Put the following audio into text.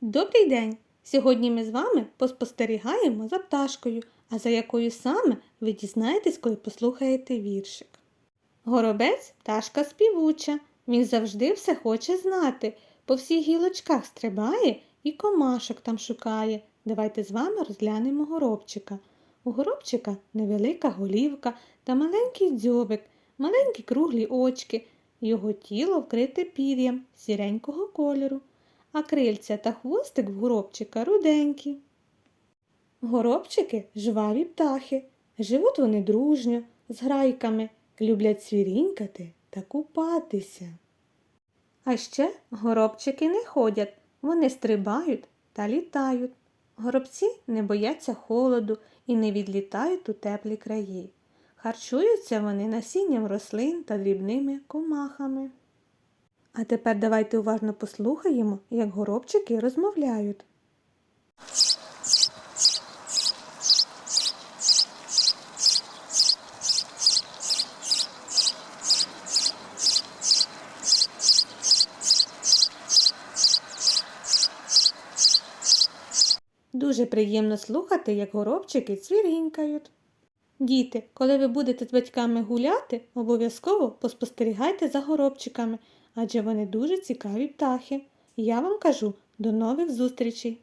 Добрий день! Сьогодні ми з вами поспостерігаємо за пташкою, а за якою саме ви дізнаєтесь, коли послухаєте віршик. Горобець пташка співуча, він завжди все хоче знати, по всіх гілочках стрибає і комашок там шукає. Давайте з вами розглянемо горобчика. У горобчика невелика голівка та маленький дзьобик, маленькі круглі очки, його тіло вкрите пір'ям сіренького кольору а крильця та хвостик в горобчика руденькі. Горобчики жваві птахи, живуть вони дружньо, з грайками, люблять свірінькати та купатися. А ще горобчики не ходять, вони стрибають та літають. Горобці не бояться холоду і не відлітають у теплі краї. Харчуються вони насінням рослин та дрібними комахами. А тепер давайте уважно послухаємо, як горобчики розмовляють. Дуже приємно слухати, як горобчики цвірінькають. Діти, коли ви будете з батьками гуляти, обов'язково поспостерігайте за горобчиками, адже вони дуже цікаві птахи. Я вам кажу до нових зустрічей!